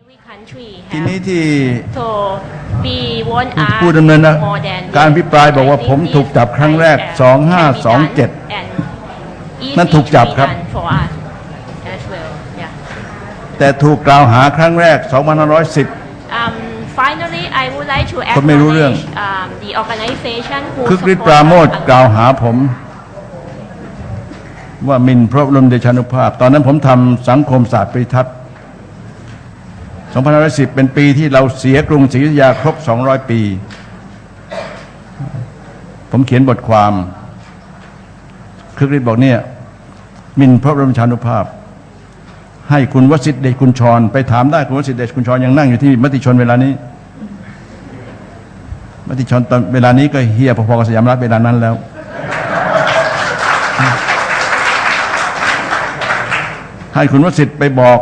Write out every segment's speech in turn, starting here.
Every country ที have นี้ที่ so we want ผู้ us ผู้ดำเนินนะ more than การพิปรายบอกว่าผมถูกจับครั้งแรก 2527 นั่นถูกจับครับ for us as well yeah แต่ถูกกล่าวหาครั้งแรก 2510 to คนไม่รู้เรื่อง acknowledge um the organization who คึกฤทธิ์ support ปราโมท us กล่าวหาผม ว่าหมินพระบรมเดชานุภาพ ตอนนั้นผมทำสังคมศาสตร์ปริทัศน์2510 เป็นปีที่เราเสียกรุงศรีอยุธยาครบ 200 ปี ผมเขียนบทความ คึกฤทธิ์บอกเนี่ยหมินพระบรมชานุภาพ ให้คุณวสิทธิ์เดชกุญชร ไปถามได้คุณวสิทธิ์เดชกุญชรยังนั่งอยู่ที่มติชนเวลานี้ มติชนตอนเวลานี้ก็เฮียพอๆกับสยามรัฐเวลานั้นแล้ว ให้คุณวสิทธิ์ไปบอก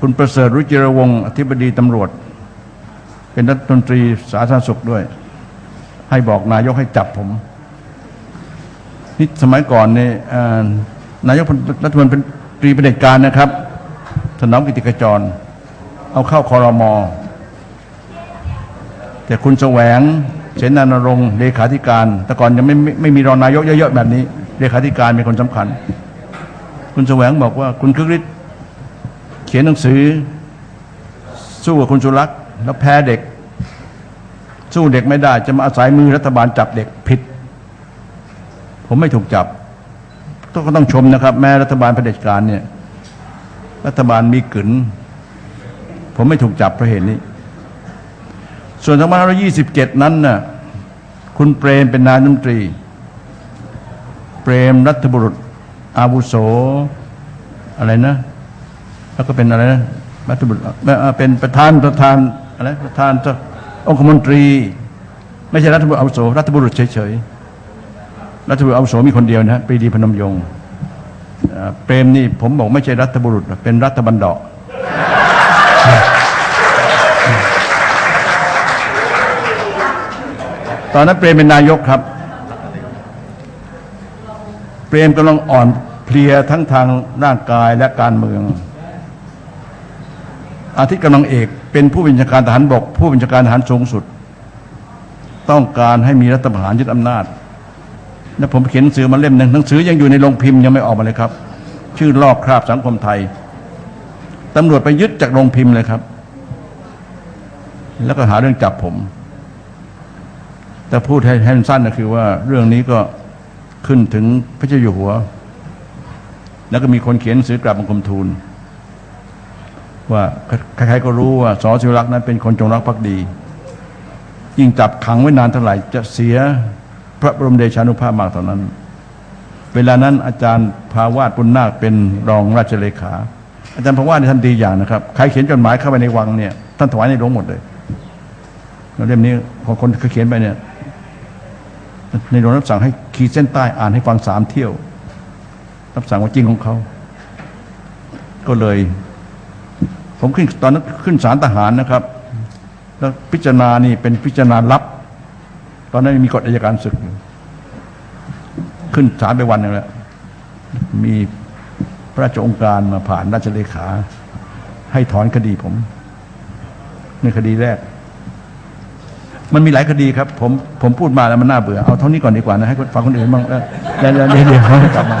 คุณประเสริฐรุจิรวงศ์อธิบดีตำรวจ เป็นรัฐมนตรีสาธารณสุขด้วย ให้บอกนายกให้จับผมนี่สมัยก่อนเนี่ยนายกรัฐมนตรีประเด็จการนะครับ ถนอมกิติขจร เอาเข้าคอรมอ แต่คุณแสวงเสนานรงค์เลขาธิการ แต่ก่อนยังไม่ไม่ไม่มีรองนายกเยอะๆแบบนี้ เลขาธิการเป็นคนสำคัญ คุณแสวงบอกว่าคุณคึกฤทธิ์เขียนหนังสือ สู้กับคุณสุรักษ์แล้วแพ้เด็ก สู้เด็กไม่ได้ จะมาอาศัยมือรัฐบาลจับเด็กผิด ผมไม่ถูกจับต้องก็ต้องชมนะครับ แม้รัฐบาลเผด็จการเนี่ย รัฐบาลมีกลืนผมไม่ถูกจับเพราะเหตุนี้ ส่วน2527 นั้นน่ะคุณเปรมเป็นนายกรัฐมนตรี เปรมรัฐบุรุษ อาวุโส อะไรนะ แล้วก็เป็นอะไรนะรัฐบุรุษเอ่เป็นประธานประธานอะไรประธานองคมนตรี ไม่ใช่รัฐบุรุษอาวุโสรัฐบุรุษเฉยๆรัฐบุรุษอาวุโสมีคนเดียวนะปรีดีพนมยงค์เปรมนี่ผมบอกไม่ใช่รัฐบุรุษ เป็นรัฐบันดา ตอนนั้นเปรมเป็นนายกครับ เปรมกำลังอ่อนเพลียทั้งทางร่างกายและการเมือง อาทิตย์กำลังเอกเป็นผู้บัญชาการทหารบก ผู้บัญชาการทหารสูงสุด ต้องการให้มีรัฐประหารยึดอำนาจ และผมเขียนหนังสือมาเล่มหนึ่งหนังสือยังอยู่ในโรงพิมพ์ยังไม่ออกมาเลยครับ ชื่อลอกคราบสังคมไทยตำรวจไปยึดจากโรงพิมพ์เลยครับ แล้วก็หาเรื่องจับผม แต่พูดให้ให้สั้นก็คือว่าเรื่องนี้ก็ขึ้นถึงพระเจ้าอยู่หัว แล้วก็มีคนเขียนหนังสือกราบบังคมทูล ว่าใครๆก็รู้ว่าสอสิวรักษ์นั้นเป็นคนจงรักภักดี ยิ่งจับขังไว้นานเท่าไหร่จะเสียพระบรมเดชานุภาพมากเท่านั้น เวลานั้นอาจารย์ภาวาสปุณนาคเป็นรองราชเลขา อาจารย์ภาวาสท่านดีอย่างนะครับ ใครเขียนจดหมายเข้าไปในวังเนี่ยท่านถวายในหลวงหมดเลยแล้วเล่มนี้ของคนเขาเขียนไปเนี่ย ในหลวงรับสั่งให้ขีดเส้นใต้อ่านให้ฟังสามเที่ยว รับสั่งว่าจริงของเขา ก็เลย ผมขึ้นตอนนั้นขึ้นศาลทหารนะครับ แล้วพิจารณานี่เป็นพิจารณาลับ ตอนนั้นมีกฎอัยการศึกอยู่ขึ้นศาลไปวันนึงแล้ว มีพระราชองค์การมาผ่านราชเลขา ให้ถอนคดีผม ในคดีแรก มันมีหลายคดีครับ ผมผมพูดมาแล้วมันน่าเบื่อเอาเท่านี้ก่อนดีกว่านะให้ฟังคนอื่นบ้างแล้วเดี๋ยวเดี๋ยวเขากลับมา